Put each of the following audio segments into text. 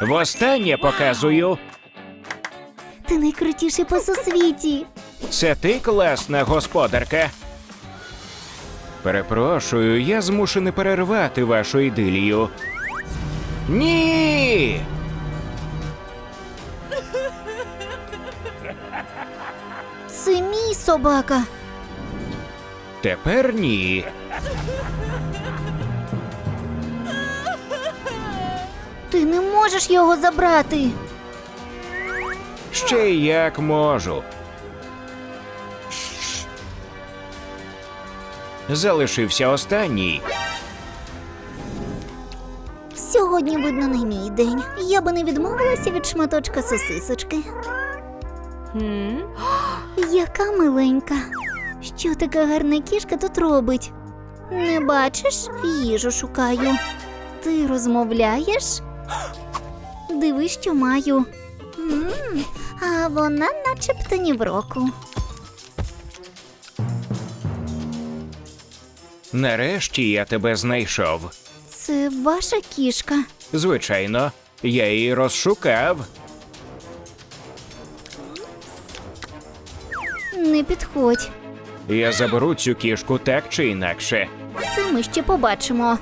Востаннє показую. Ти найкрутіший по сусвіті. Це ти класна господарка. Перепрошую, я змушений перервати вашу ідилію. Ні. Це мій собака. Тепер ні. Ти не можеш його забрати. Ще як можу. Залишився останній. Сьогодні, видно, не мій день. Я би не відмовилася від шматочка сосисочки. Яка миленька. Що така гарна кішка тут робить? Не бачиш? Їжу шукаю. Ти розмовляєш? Диви, що маю. м а вона начебто ні в року. Нарешті я тебе знайшов. Це ваша кішка. Звичайно, я її розшукав. Не підходь. Я заберу цю кішку так чи інакше. Це ми ще побачимо.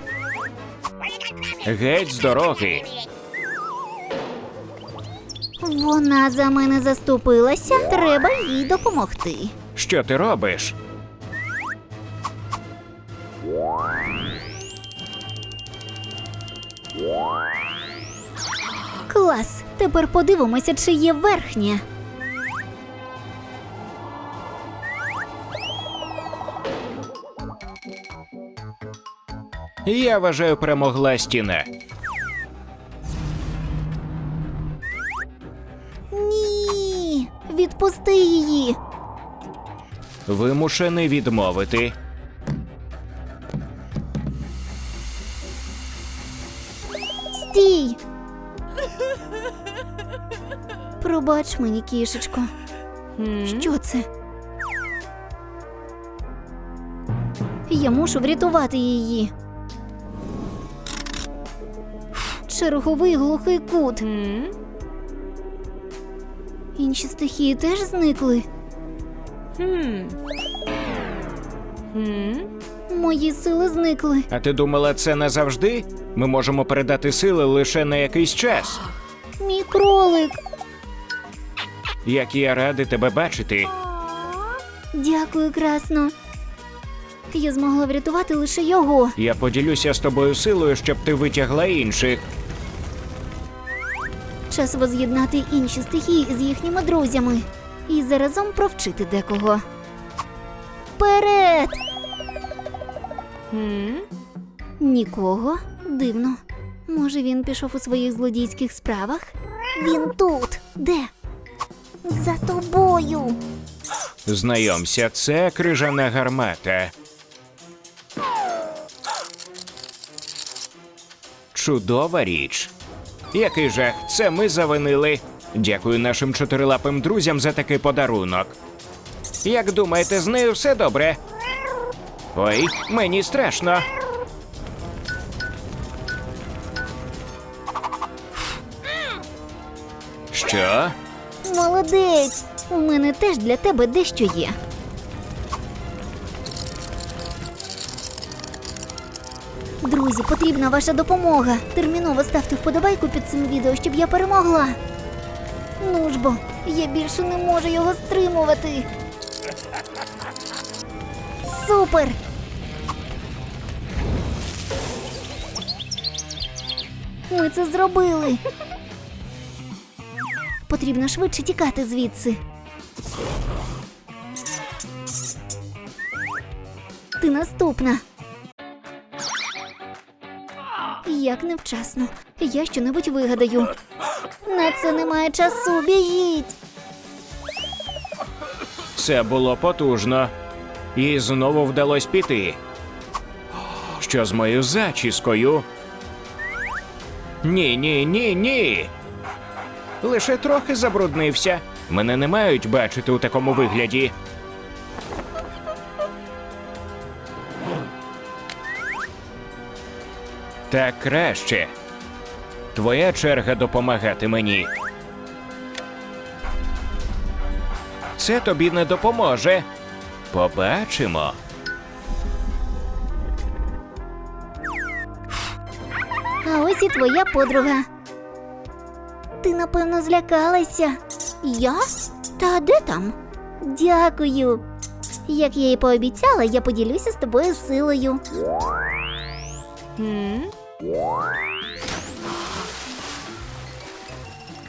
Геть з дороги. Вона за мене заступилася. Треба їй допомогти. Що ти робиш? Клас. Тепер подивимося, чи є верхнє. Я вважаю, перемогла стіна. Відпусти її. Вимушений відмовити. Стій. Пробач мені, кішечко. Що це? Я мушу врятувати її. Черговий глухий кут. Інші стихії теж зникли. Мої сили зникли. А ти думала, це назавжди? Ми можемо передати сили лише на якийсь час. Мій кролик. Як я радий тебе бачити. Дякую, красно. Я змогла врятувати лише його. Я поділюся з тобою силою, щоб ти витягла інших. Час воз'єднати інші стихії з їхніми друзями і заразом провчити декого. Вперед! Нікого. Дивно. Може, він пішов у своїх злодійських справах? Він тут. Де? За тобою. Знайомся, це крижана гармата. Чудова річ. Який жах, це ми завинили. Дякую нашим чотирилапим друзям за такий подарунок. Як думаєте, з нею все добре? Ой, мені страшно. Що? Молодець! У мене теж для тебе дещо є. Друзі, потрібна ваша допомога. Терміново ставте вподобайку під цим відео, щоб я перемогла. Ну ж бо, я більше не можу його стримувати. Супер! Ми це зробили. Потрібно швидше тікати звідси. Ти наступна. Як невчасно. Я щонебудь вигадаю. На це немає часу. Біжіть. Це було потужно. І знову вдалось піти. Що з моєю зачіскою? Ні, ні, ні, ні. Лише трохи забруднився. Мене не мають бачити у такому вигляді. Так краще. Твоя черга допомагати мені. Це тобі не допоможе. Побачимо. А ось і твоя подруга. Ти, напевно, злякалася. Я? Та де там? Дякую. Як я і пообіцяла, я поділюся з тобою силою. А,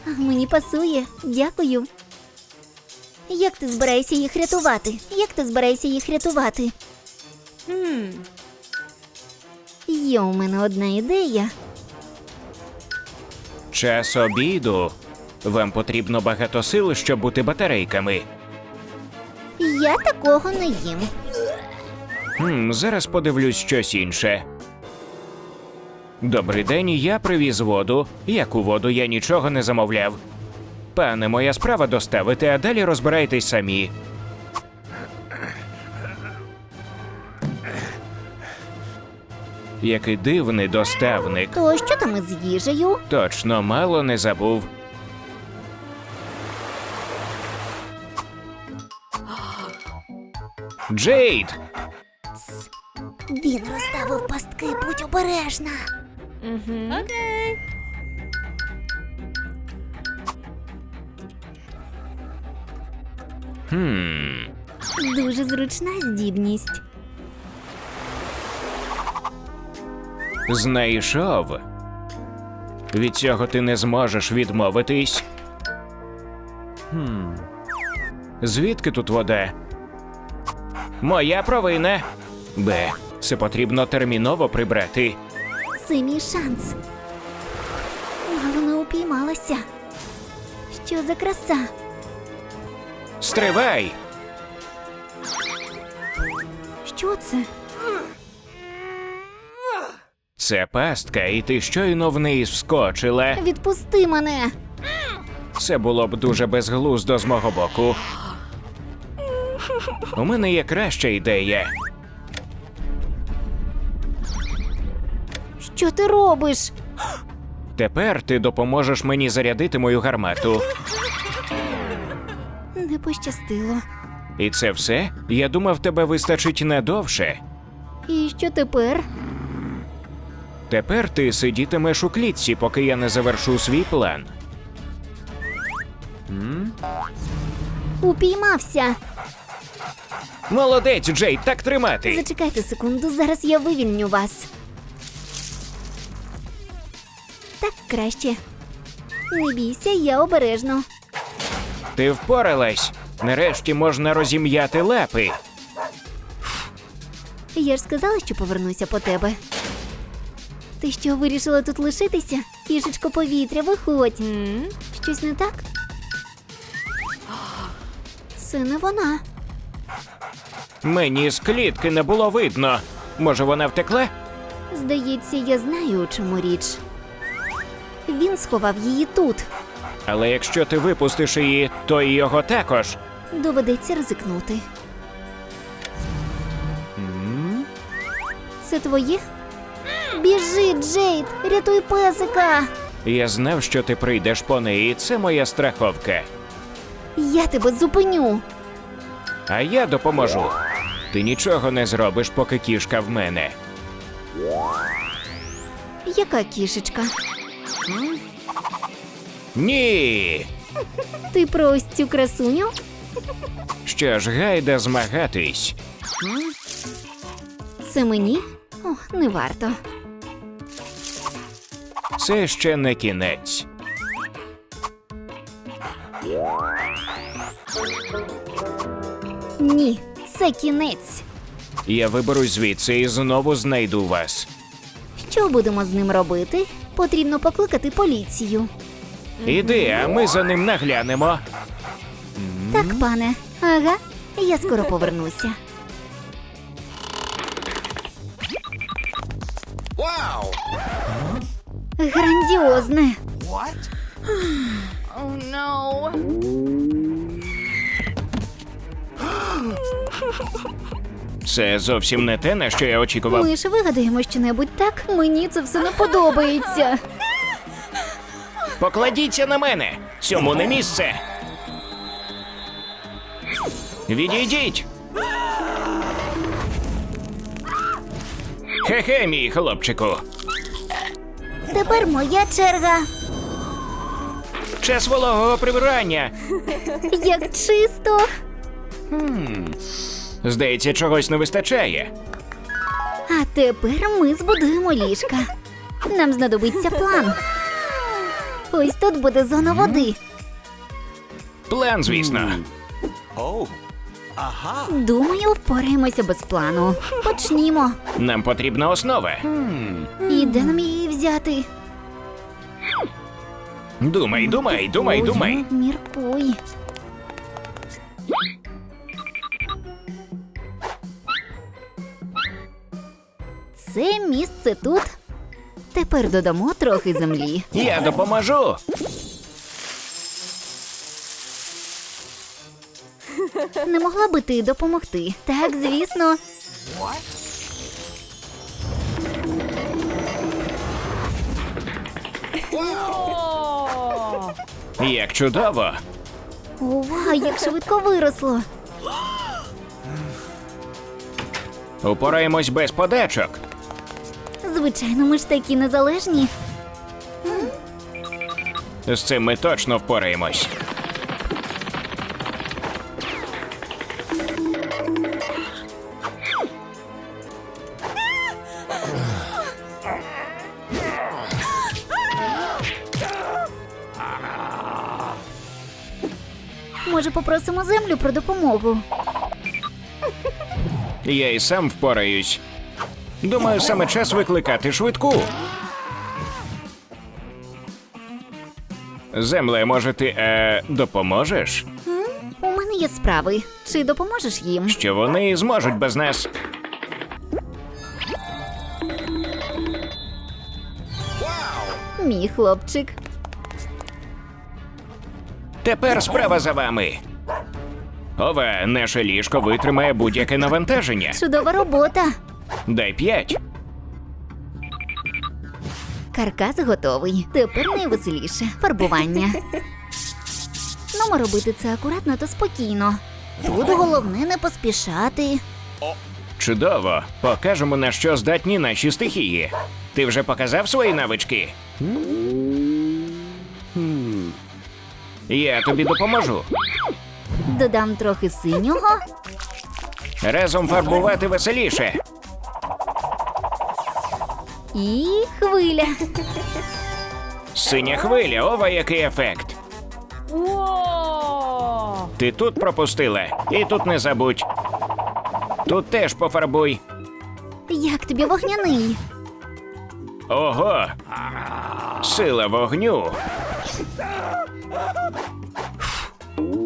Мені пасує, дякую. Як ти збираєшся їх рятувати? Як ти збираєшся їх рятувати? Є у мене одна ідея. Час обіду. Вам потрібно багато сил, щоб бути батарейками. Я такого не їм. Хм, зараз подивлюсь щось інше. Добрий день, я привіз воду. Яку воду я нічого не замовляв. Пане, моя справа доставити, а далі розбирайтесь самі. Який дивний доставник. То що там із їжею? Точно мало не забув. Джейд! Він розставив пастки, будь обережна. Хм. Дуже зручна здібність. Знайшов. Від цього ти не зможеш відмовитись. Хм. Звідки тут вода? Моя провина. Б. Це потрібно терміново прибрати. Це мій шанс. Мало не упіймалася. Що за краса? Стривай! Що це? Це пастка, і ти щойно в неї вскочила. Відпусти мене. Це було б дуже безглуздо з мого боку. У мене є краща ідея. Що ти робиш? Тепер ти допоможеш мені зарядити мою гармату. Не пощастило. І це все? Я думав, тебе вистачить надовше. І що тепер? Тепер ти сидітимеш у клітці, поки я не завершу свій план. Упіймався. Молодець, Джей, так тримати. Зачекайте секунду, зараз я вивільню вас. Так краще. Не бійся, я обережно. Ти впоралась. Нарешті можна розім'яти лапи. Я ж сказала, що повернуся по тебе. Ти що, вирішила тут лишитися? Кішечко повітря, виходь. Щось не так? Це не вона. Мені з клітки не було видно. Може, вона втекла? Здається, я знаю, у чому річ. Він сховав її тут. Але якщо ти випустиш її, то і його також. Доведеться ризикнути. Це твоє? Біжи, Джейд, рятуй песика. Я знав, що ти прийдеш по неї. Це моя страховка. Я тебе зупиню. А я допоможу. Ти нічого не зробиш, поки кішка в мене. Яка кішечка? Ні. Ти про ось цю красуню? Що ж, гайда змагатись. Це мені? О, не варто. Це ще не кінець. Ні, це кінець. Я виберусь звідси і знову знайду вас. Що будемо з ним робити? Потрібно покликати поліцію. Іди, а ми за ним наглянемо. Так, пане. Ага, я скоро повернуся. Wow! Грандіозне. What? Oh no. Це зовсім не те, на що я очікував. Ми ж вигадаємо щонебудь так. Мені це все не подобається. Покладіться на мене! Цьому не місце. Відійдіть. Хе-хе, мій хлопчику. Тепер моя черга. Час вологого прибирання. Як чисто. Здається, чогось не вистачає. А тепер ми збудуємо ліжка. Нам знадобиться план. Ось тут буде зона води. План, звісно. Думаю, впораємося без плану. Почнімо. Нам потрібна основа. І де нам її взяти? Думай, думай, думай, думай. Міркуй. Це місце тут. Тепер додамо трохи землі. Я допоможу. Не могла би ти допомогти? Так, звісно. Як чудово. Ова, як швидко виросло. Упораємось без подачок. Звичайно, ми ж такі незалежні. З цим ми точно впораємось. Може, попросимо землю про допомогу. Я і сам впораюсь. Думаю, саме час викликати швидку. Земле, може, ти е, допоможеш? У мене є справи. Чи допоможеш їм? Що вони зможуть без нас. Мій хлопчик. Тепер справа за вами. Ова, наше ліжко витримає будь-яке навантаження. Чудова робота. Дай п'ять. Каркас готовий. Тепер найвеселіше фарбування. Ну, робити це акуратно та спокійно. Тут головне не поспішати. Чудово. Покажемо, на що здатні наші стихії. Ти вже показав свої навички? Я тобі допоможу. Додам трохи синього. Разом фарбувати веселіше. І хвиля. Синя хвиля, ова який ефект. Ти тут пропустила, і тут не забудь. Тут теж пофарбуй. Як тобі вогняний? Ого. Сила вогню.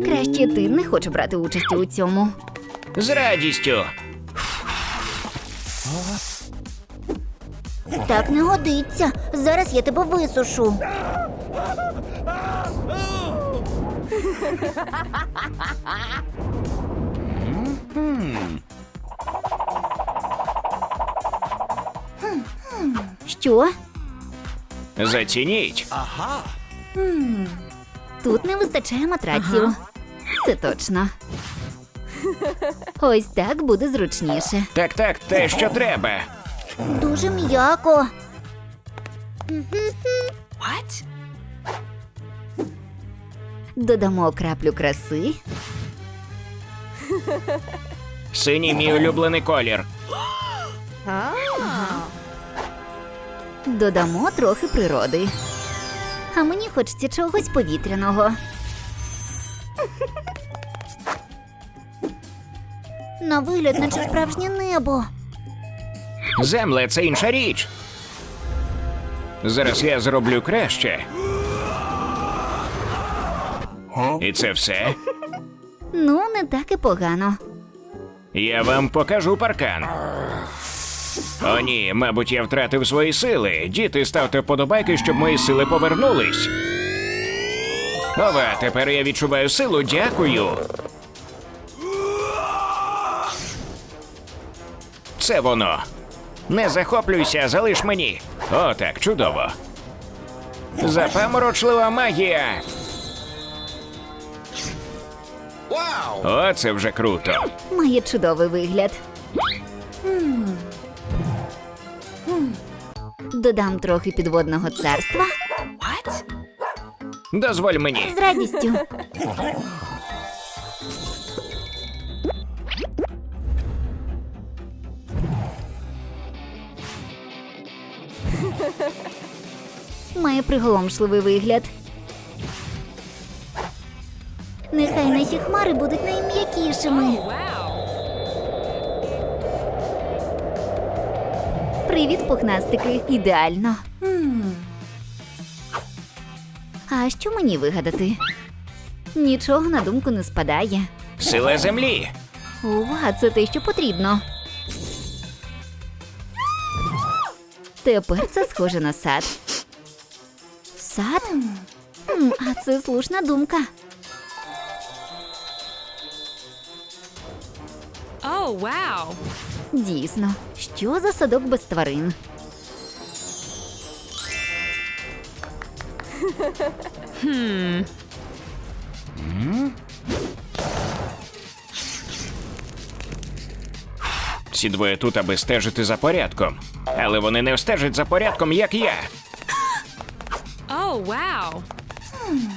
Краще ти не хочу брати участі у цьому. З радістю. Так не годиться. Зараз я тебе висушу. Що? Зацініть. Тут не вистачає матраців. Це точно. Ось так буде зручніше. Так, так, те, що треба. Дуже м'яко. What? Додамо краплю краси. Синій мій улюблений колір. Додамо трохи природи. А мені хочеться чогось повітряного. На вигляд, наче справжнє небо. Земле це інша річ. Зараз я зроблю краще. І це все. Ну, не так і погано. Я вам покажу паркан. О, ні, мабуть, я втратив свої сили. Діти, ставте вподобайки, щоб мої сили повернулись. Ова, тепер я відчуваю силу, дякую. Це воно. Не захоплюйся, залиш мені. О, так, чудово. Запаморочлива магія. О, це вже круто. Має чудовий вигляд. Додам трохи підводного царства Дозволь мені. з радістю. Має приголомшливий вигляд. Нехай наші хмари будуть найм'якішими. Привіт, пухнастики. Ідеально. А що мені вигадати? Нічого на думку не спадає. Сила землі. Ова, це те, що потрібно. Тепер це схоже на сад. М, А це слушна думка. Oh, wow. Дійсно, що за садок без тварин? Ці двоє тут, аби стежити за порядком. Але вони не встежать за порядком, як я. Oh, wow.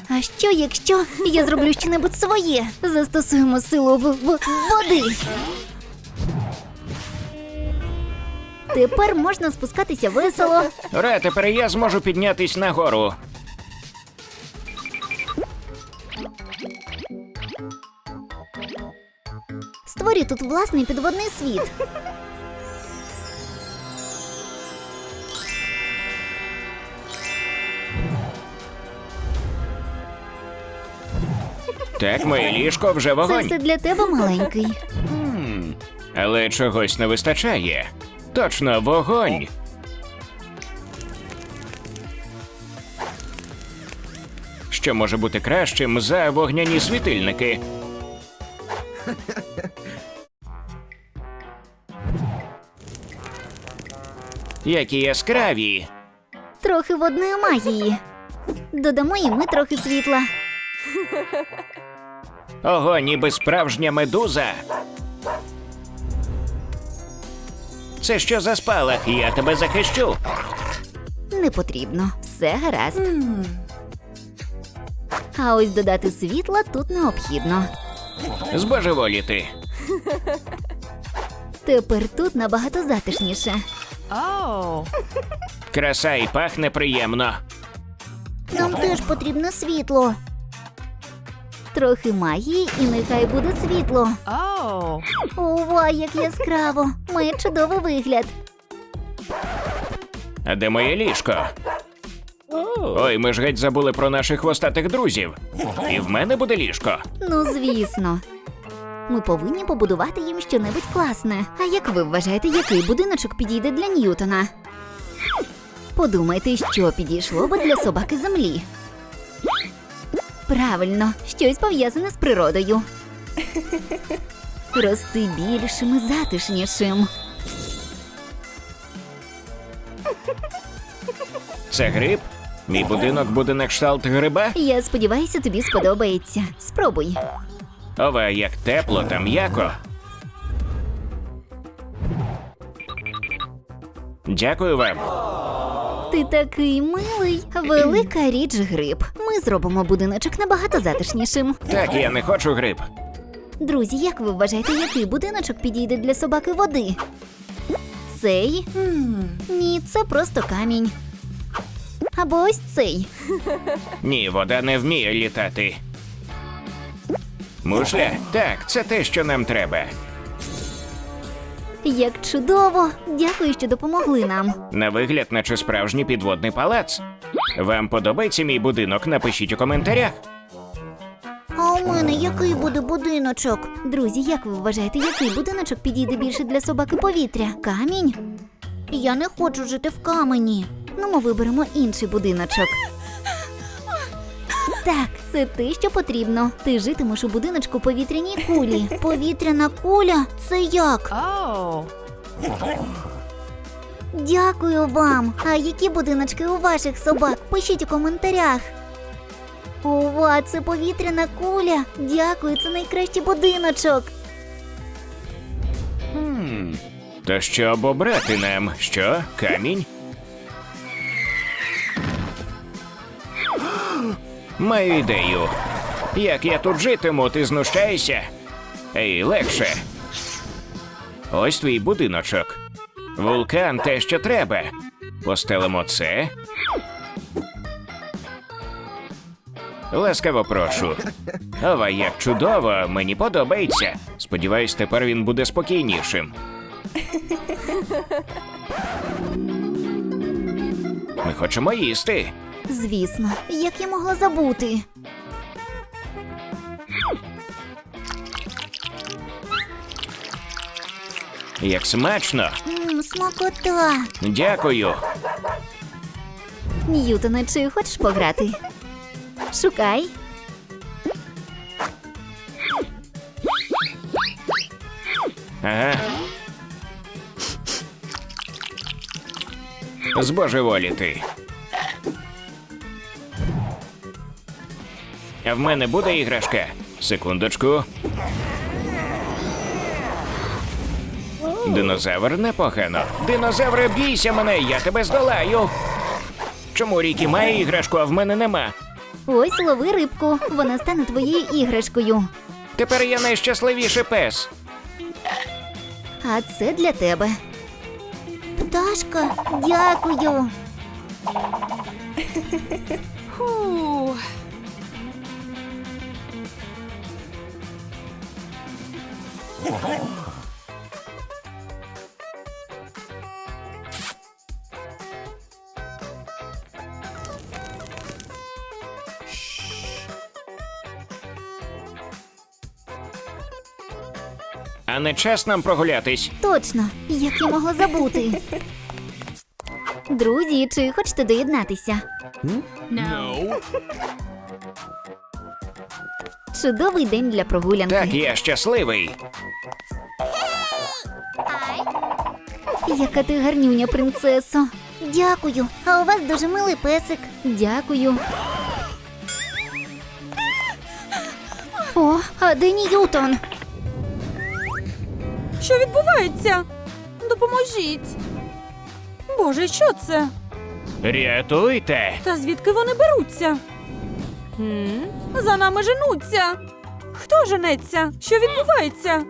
А що, якщо я зроблю щонебудь своє? Застосуємо силу в, в води. Тепер можна спускатися весело. Ура, тепер я зможу піднятись нагору. Створю тут власний підводний світ. Так, моє ліжко вже Це вогонь. все для тебе маленький. Але чогось не вистачає. Точно, вогонь. Що може бути кращим за вогняні світильники? Які яскраві. Трохи водної магії. Додамо і ми трохи світла. Ого, ніби справжня медуза. Це що за спалах? Я тебе захищу. Не потрібно, все гаразд. А ось додати світла тут необхідно. Збожеволіти. Тепер тут набагато затишніше. Oh. Краса і пахне приємно. Нам теж потрібно світло. Трохи магії, і нехай буде світло. Oh. Ова, як яскраво! Має чудовий вигляд. А де моє ліжко? Ой, ми ж геть забули про наших хвостатих друзів. І в мене буде ліжко. Ну, звісно. Ми повинні побудувати їм щонебудь класне. А як ви вважаєте, який будиночок підійде для Ньютона? Подумайте, що підійшло би для собаки землі. Правильно, щось пов'язане з природою. Рости більшим і затишнішим. Це гриб? Мій будинок буде на кшталт гриба? Я сподіваюся, тобі сподобається. Спробуй. Ова, як тепло та м'яко. Дякую вам. Ти такий милий. Велика річ гриб. Ми зробимо будиночок набагато затишнішим. Так, я не хочу гриб. Друзі, як ви вважаєте, який будиночок підійде для собаки води? Цей? Ні, це просто камінь. Або ось цей. Ні, вода не вміє літати. Мушля? Так, це те, що нам треба. Як чудово! Дякую, що допомогли нам. На вигляд, наче справжній підводний палац. Вам подобається мій будинок? Напишіть у коментарях. А у мене який буде будиночок? Друзі, як ви вважаєте, який будиночок підійде більше для собаки повітря? Камінь? Я не хочу жити в камені. Ну, ми виберемо інший будиночок. Так, це те, що потрібно. Ти житимеш у будиночку повітряній кулі. Повітряна куля? Це як? Oh. Дякую вам. А які будиночки у ваших собак? Пишіть у коментарях. Ова, це повітряна куля. Дякую, це найкращий будиночок. Хм. То що б обрати нам? Що? Камінь? Маю ідею. Як я тут житиму, ти знущаєшся? Ей, легше. Ось твій будиночок. Вулкан те, що треба. Постелимо це. Ласкаво прошу. Ова, як чудово, мені подобається. Сподіваюсь, тепер він буде спокійнішим. Ми хочемо їсти. Звісно, як я могла забути. Як смачно. Мм, смакота. Дякую. Ньютоне, чи хочеш пограти? Шукай. Ага. Збожеволіти. В мене буде іграшка. Секундочку. Динозавр непогано. Динозавре, бійся мене, я тебе здолаю. Чому Рікі має іграшку, а в мене нема? Ось лови рибку. Вона стане твоєю іграшкою. Тепер я найщасливіший пес. А це для тебе. Пташка, дякую. А не час нам прогулятись. Точно, як я могла забути. Друзі, чи хочете доєднатися? No. Чудовий день для прогулянки. Так, я щасливий. Яка ти гарнюня, принцесо. Дякую. А у вас дуже милий песик. Дякую. О, а де Ньютон? Що відбувається? Допоможіть. Боже, що це? Рятуйте! Та звідки вони беруться? Hmm. За нами женуться. Хто женеться? Що відбувається?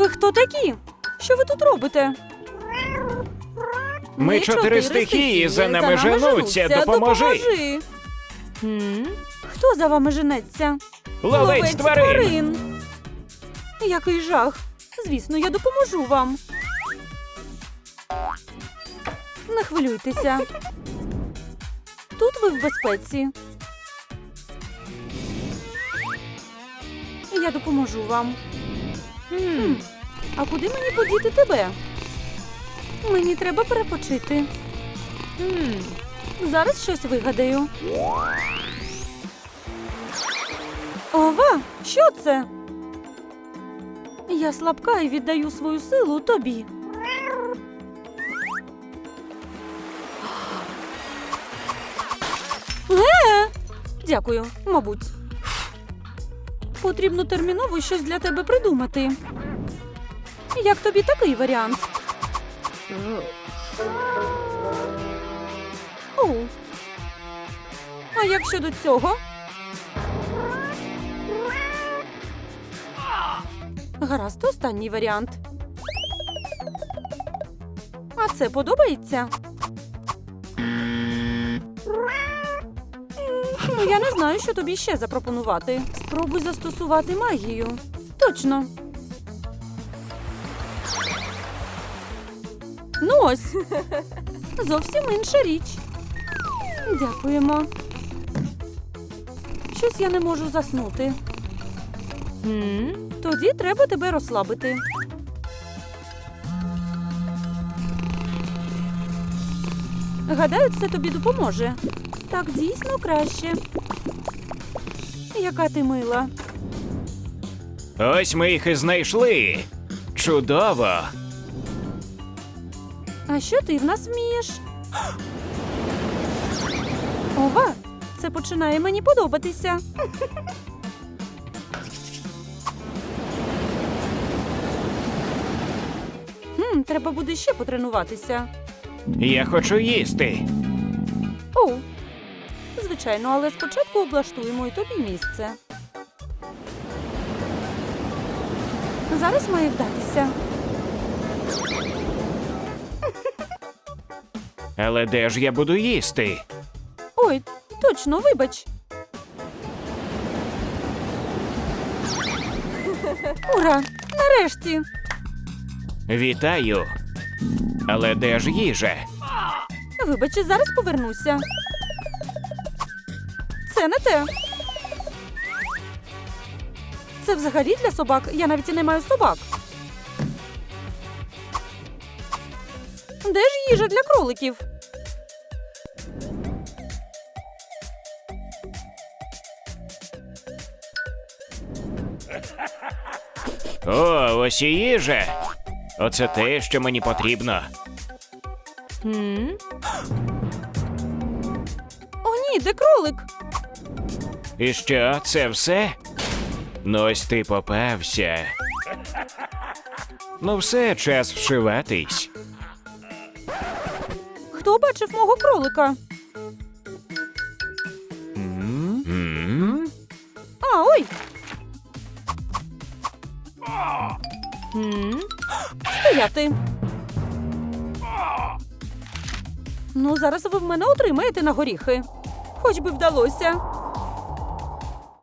Ви хто такі? Що ви тут робите? Ми чотири стихії, за нами женуться. Допоможи! Hmm. Хто за вами женеться? Ловець тварин. Який жах. Звісно, я допоможу вам. Не хвилюйтеся. Тут ви в безпеці. Я допоможу вам. Хм, а куди мені подіти тебе? Мені треба перепочити. Hmm. Зараз щось вигадаю. Ова, що це? Я слабка і віддаю свою силу тобі. Е! Дякую, мабуть. Потрібно терміново щось для тебе придумати. Як тобі такий варіант? О. А як щодо цього? Гаразд, останній варіант. А це подобається? Ну, я не знаю, що тобі ще запропонувати. Спробуй застосувати магію. Точно. Ну ось. Зовсім інша річ. Дякуємо. Щось я не можу заснути. Тоді треба тебе розслабити. Гадаю, це тобі допоможе. Так дійсно краще. Яка ти мила. Ось ми їх і знайшли. Чудово. А що ти в нас вмієш? Ова, це починає мені подобатися. Хм, треба буде ще потренуватися. Я хочу їсти. Оу. Звичайно, але спочатку облаштуємо і тобі місце. Зараз має вдатися. Але де ж я буду їсти? Ой, точно, вибач. Ура! Нарешті! Вітаю. Але де ж їжа? Вибач, зараз повернуся. Це не те. Це взагалі для собак. Я навіть і не маю собак. Де ж їжа для кроликів? О, ось і їжа. Оце те, що мені потрібно. Хм? О, ні, де кролик? І що, це все? Ну ось ти попався. Ну все, час вшиватись. Хто бачив мого кролика? М? А, ой, стояти. Ну, зараз ви в мене отримаєте на горіхи. Хоч би вдалося.